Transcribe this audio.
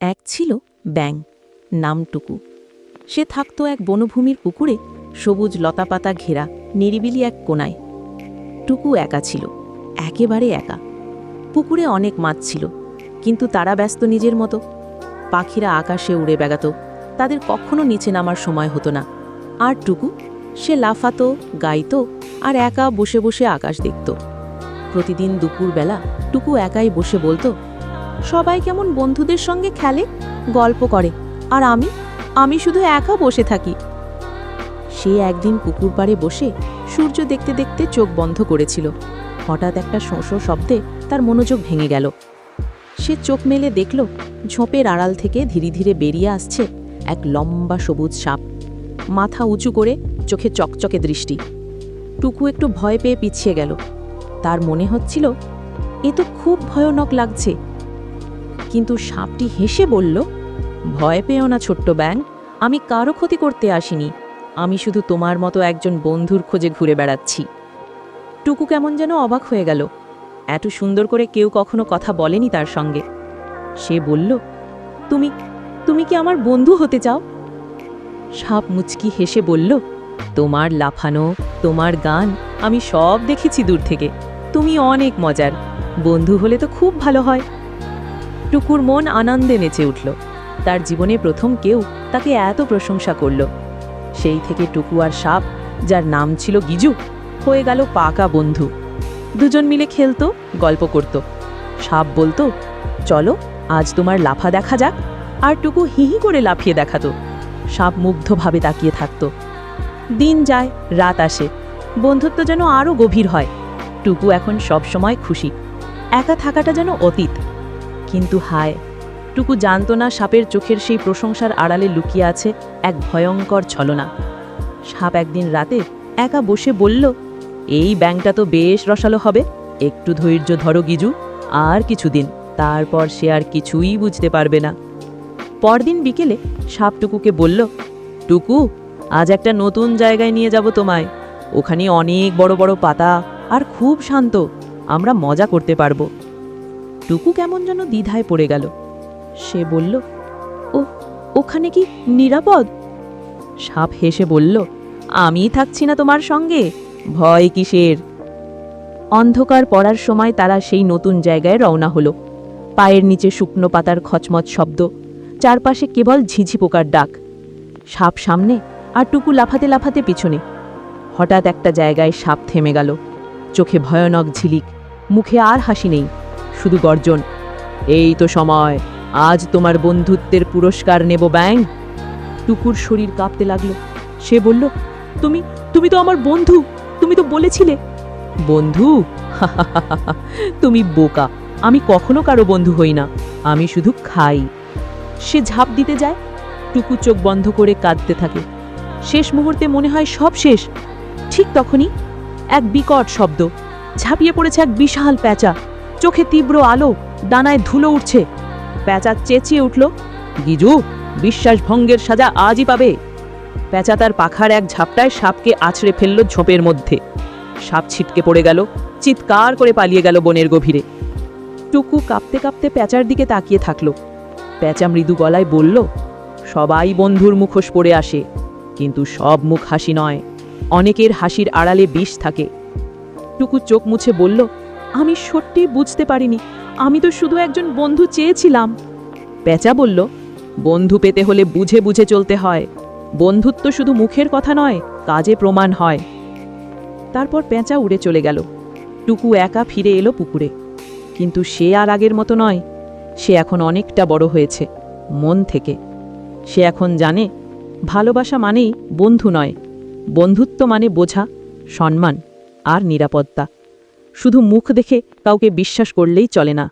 এক ছিল ব্যাং নামটুকু। সে থাকত এক বনভূমির পুকুরে, সবুজ লতাপাতা ঘেরা, নিরিবিলি এক কোনায়। টুকু একা ছিল, একেবারে একা। পুকুরে অনেক মাছ ছিল, কিন্তু তারা ব্যস্ত নিজের মতো। পাখিরা আকাশে উড়ে বেগাত তাদের কখনো নিচে নামার সময় হতো না। আর টুকু, সে লাফাতো, গাইতো, আর একা বসে বসে আকাশ দেখত। প্রতিদিন দুপুরবেলা টুকু একাই বসে বলতো সবাই কেমন বন্ধুদের সঙ্গে খেলে, গল্প করে। আর আমি আমি শুধু একা বসে থাকি। সে একদিন পুকুর পাড়ে বসে সূর্য দেখতে দেখতে চোখ বন্ধ করেছিল। হঠাৎ একটা শোঁশো শব্দে তার মনোযোগ ভেঙে গেল। সে চোখ মেলে দেখল, ঝোপের আড়াল থেকে ধীরে ধীরে বেরিয়ে আসছে এক লম্বা সবুজ সাপ। মাথা উঁচু করে চোখে চকচকে দৃষ্টি। টুকু একটু ভয় পেয়ে পিছিয়ে গেল। তার মনে হচ্ছিল, এ তো খুব ভয়ানক লাগছে। কিন্তু সাপটি হেসে বলল, ভয় পেও না ছোট্ট ব্যাং, আমি কারও ক্ষতি করতে আসিনি। আমি শুধু তোমার মতো একজন বন্ধুর খোঁজে ঘুরে বেড়াচ্ছি। টুকু কেমন যেন অবাক হয়ে গেল। এত সুন্দর করে কেউ কখনো কথা বলেনি তার সঙ্গে। সে বলল, তুমি তুমি কি আমার বন্ধু হতে চাও? সাপ মুচকি হেসে বলল, তোমার লাফানো, তোমার গান, আমি সব দেখেছি দূর থেকে। তুমি অনেক মজার। বন্ধু হলে তো খুব ভালো হয়। টুকুর মন আনন্দে নেচে উঠল। তার জীবনে প্রথম কেউ তাকে এত প্রশংসা করল। সেই থেকে টুকু আর সাপ, যার নাম ছিল গিজু, হয়ে গেল পাকা বন্ধু। দুজন মিলে খেলতো, গল্প করত। সাপ বলতো, চলো, আজ তোমার লাফা দেখা যাক। আর টুকু হিহি করে লাফিয়ে দেখাতো। সাপ মুগ্ধভাবে তাকিয়ে থাকতো। দিন যায়, রাত আসে। বন্ধুত্ব যেন আরও গভীর হয়। টুকু এখন সব সময় খুশি। একা থাকাটা যেন অতীত। কিন্তু হায়, টুকু জানত না সাপের চোখের সেই প্রশংসার আড়ালে লুকিয়ে আছে এক ভয়ঙ্কর ছলনা। সাপ একদিন রাতে একা বসে বলল, এই ব্যাংকটা তো বেশ রসালো হবে, একটু ধৈর্য ধরো গিজু, আর কিছুদিন, তারপর সে আর কিছুই বুঝতে পারবে না। পরদিন বিকেলে সাপ টুকুকে বলল, টুকু, আজ একটা নতুন জায়গায় নিয়ে যাব তোমায়। ওখানে অনেক বড় বড় পাতা, আর খুব শান্ত। আমরা মজা করতে পারব। টুকু কেমন যেন দ্বিধায় পড়ে গেল। সে বলল ও ওখানে কি নিরাপদ? সাপ হেসে বলল আমি থাকছি না তোমার সঙ্গে, ভয় কিসের? অন্ধকার পড়ার সময় তারা সেই নতুন জায়গায় রওনা হলো। পায়ের নিচে শুকনো পাতার খচমচ শব্দ, চারপাশে কেবল ঝিঝি পোকার ডাক। সাপ সামনে আর টুকু লাফাতে লাফাতে পিছনে। হঠাৎ একটা জায়গায় সাপ থেমে গেল। চোখে ভয়ানক ঝিলিক, মুখে আর হাসি নেই। শুধু গর্জন, এই তো সময়, আজ তোমার বন্ধুত্বের পুরস্কার নেব ব্যাং। টুকুর শরীর কাঁপতে লাগল। সে বলল, তুমি তুমি তো আমার বন্ধু, তুমি তো বলেছিলে। বন্ধু? তুমি বোকা, আমি কখনো কারও বন্ধু হই না, আমি শুধু খাই। সে ঝাঁপ দিতে যায়, টুকু চোখ বন্ধ করে কাঁদতে থাকে। শেষ মুহূর্তে মনে হয় সব শেষ, ঠিক তখনই এক বিকট শব্দ, ঝাঁপিয়ে পড়েছে এক বিশাল প্যাঁচা। চোখে তীব্র আলো, ডানায় ধুলো উঠছে। প্যাঁচা চেঁচিয়ে উঠল, গিজু, বিশ্বাস ভঙ্গের সাজা আজই পাবে। প্যাঁচা তার পাখার এক ঝাপটায় সাপকে আছড়ে ফেলল ঝোপের মধ্যে। সাপ ছিটকে পড়ে গেল, চিৎকার করে পালিয়ে গেল বনের গভীরে। টুকু কাঁপতে কাঁপতে প্যাঁচার দিকে তাকিয়ে থাকল। প্যাঁচা মৃদু গলায় বলল, সবাই বন্ধুর মুখোশ পড়ে আসে, কিন্তু সব মুখ হাসি নয়। অনেকের হাসির আড়ালে বিষ থাকে। টুকু চোখ মুছে বলল আমি সত্যি বুঝতে পারিনি। আমি তো শুধু একজন বন্ধু চেয়েছিলাম। প্যাঁচা বলল, বন্ধু পেতে হলে বুঝে বুঝে চলতে হয়। বন্ধুত্ব শুধু মুখের কথা নয়, কাজে প্রমাণ হয়। তারপর পেঁচা উড়ে চলে গেল। টুকু একা ফিরে এলো পুকুরে। কিন্তু সে আর আগের মতো নয়। সে এখন অনেকটা বড় হয়েছে, মন থেকে। সে এখন জানে, ভালোবাসা মানেই বন্ধু নয়। বন্ধুত্ব মানে বোঝা, সম্মান আর নিরাপত্তা। শুধু মুখ দেখে কাউকে বিশ্বাস করলেই চলে না।